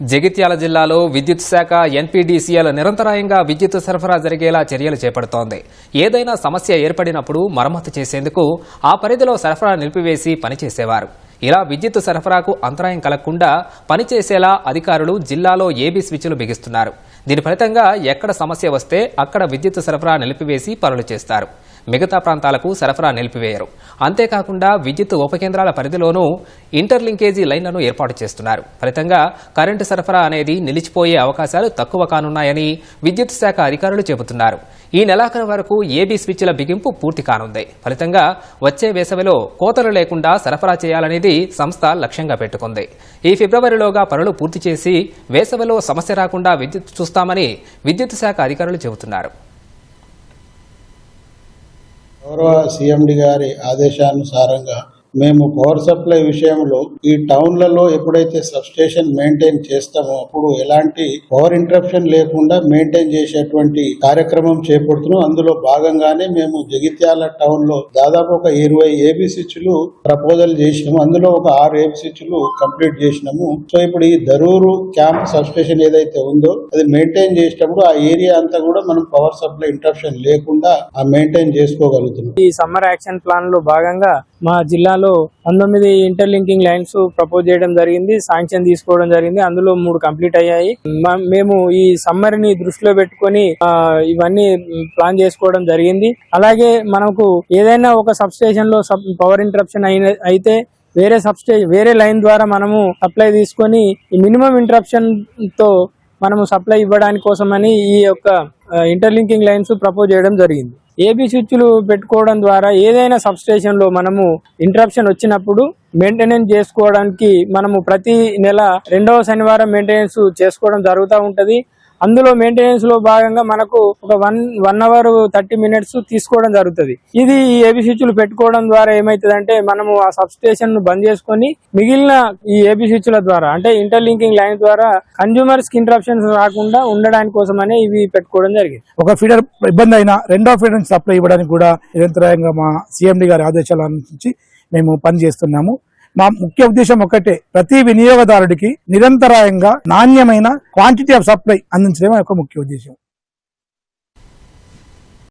జగిత్యాల జిల్లాలో విద్యుత్ శాఖ ఎన్పీడీసీఎల్ నిరంతరాయంగా విద్యుత్ సరఫరా జరిగేలా చర్యలు చేపడుతోంది. ఏదైనా సమస్య ఏర్పడినప్పుడు మరమ్మతు చేసేందుకు ఆ పరిధిలో సరఫరా నిలిపివేసి పనిచేసేవారు. ఇలా విద్యుత్ సరఫరాకు అంతరాయం కలగకుండా పనిచేసేలా అధికారులు జిల్లాలో ఏబీ స్విచ్లు బిగిస్తున్నారు. దీని ఫలితంగా ఎక్కడ సమస్య వస్తే అక్కడ విద్యుత్ సరఫరా నిలిపివేసి పనులు చేస్తారు. మిగతా ప్రాంతాలకు సరఫరా నిలిపివేయరు. అంతేకాకుండా విద్యుత్ ఉపకేంద్రాల పరిధిలోనూ ఇంటర్లింకేజీ లైన్లను ఏర్పాటు చేస్తున్నారు. ఫలితంగా కరెంటు సరఫరా అనేది నిలిచిపోయే అవకాశాలు తక్కువ కానున్నాయని విద్యుత్ శాఖ అధికారులు చెబుతున్నారు. ఈ నెలాఖరు వరకు ఏబీ స్విచ్ల బిగింపు పూర్తి కానుంది. ఫలితంగా వచ్చే వేసవిలో కోతలు లేకుండా సరఫరా చేయాలనేది సంస్థ లక్ష్యంగా పెట్టుకుంది. ఈ ఫిబ్రవరిలోగా పనులు పూర్తి చేసి వేసవిలో సమస్య రాకుండా విద్యుత్ చూస్తామని విద్యుత్ శాఖ అధికారులు చెబుతున్నారు. గౌరవ సీఎండి గారి ఆదేశానుసారంగా మేము పవర్ సప్లై విషయంలో ఈ టౌన్లలో ఎప్పుడైతే సబ్స్టేషన్ మెయింటైన్ చేస్తామో అప్పుడు ఎలాంటి పవర్ ఇంటరప్షన్ లేకుండా మెయింటైన్ చేసేటువంటి కార్యక్రమం చేపడుతున్నాం. అందులో భాగంగానే మేము జగిత్యాల టౌన్లో దాదాపు ఒక ఇరవై ఏబీ స్విచ్లు ప్రపోజల్ చేసినాము. అందులో ఒక ఆరు ఏబీ స్విచ్లు కంప్లీట్ చేసినాము. సో ఇప్పుడు ఈ దరూరు క్యాంప్ సబ్స్టేషన్ ఏదైతే ఉందో అది మెయింటైన్ చేసేటప్పుడు ఆ ఏరియా అంతా కూడా మనం పవర్ సప్లై ఇంటరప్షన్ లేకుండా ఆ మెయింటైన్ చేసుకోగలుగుతున్నాం. ఈ సమ్మర్ యాక్షన్ ప్లాన్లో భాగంగా మా జిల్లాలో పంతొమ్మిది ఇంటర్లింకింగ్ లైన్స్ ప్రపోజ్ చేయడం జరిగింది శాంక్షన్ తీసుకోవడం జరిగింది అందులో మూడు కంప్లీట్ అయ్యాయి. మేము ఈ సమ్మర్ని దృష్టిలో పెట్టుకొని ఇవన్నీ ప్లాన్ చేసుకోవడం జరిగింది. అలాగే మనకు ఏదైనా ఒక సబ్ స్టేషన్లో పవర్ ఇంటరప్షన్ అయిన అయితే వేరే సబ్ వేరే లైన్ ద్వారా మనము సప్లై తీసుకొని మినిమం ఇంటరప్షన్తో మనము సప్లై ఇవ్వడానికి కోసమని ఈ యొక్క ఇంటర్లింకింగ్ లైన్స్ ప్రపోజ్ చేయడం జరిగింది. ఏబీ స్విచ్లు పెట్టుకోవడం ద్వారా ఏదైనా సబ్ స్టేషన్లో మనము ఇంటరప్షన్ వచ్చినప్పుడు మెయింటెనెన్స్ చేసుకోవడానికి మనము ప్రతి నెల రెండవ శనివారం మెయింటెనెన్స్ చేసుకోవడం జరుగుతూ ఉంటుంది. అందులో మెయింటెనెన్స్లో భాగంగా మనకు ఒక one one hour thirty minutes తీసుకోవడం జరుగుతుంది. ఇది ఈ ఏబీ స్విచ్లు పెట్టుకోవడం ద్వారా ఏమైతుందంటే మనము ఆ సబ్ స్టేషన్ను బంద్ చేసుకొని మిగిలిన ఈ ఏబి స్విచ్ల ద్వారా అంటే ఇంటర్లింకింగ్ లైన్ ద్వారా కన్జ్యూమర్స్కి ఇంటరప్షన్స్ రాకుండా ఉండడానికి కోసమనే ఇవి పెట్టుకోవడం జరిగింది. ఒక ఫీడర్ ఇబ్బంది అయినా రెండో ఫీడర్ సప్లై ఇవ్వడానికి కూడా నిరంతరాయంగా మా సిఎండి గారి ఆదేశాల నుంచి మేము పనిచేస్తున్నాము మా ముఖ్య ఉద్దేశం ఒకటే ప్రతి వినియోగదారుడికి నిరంతరాయంగా నాణ్యమైన క్వాంటిటీ ఆఫ్ సప్లై అందించడమే ఒక ముఖ్య ఉద్దేశం.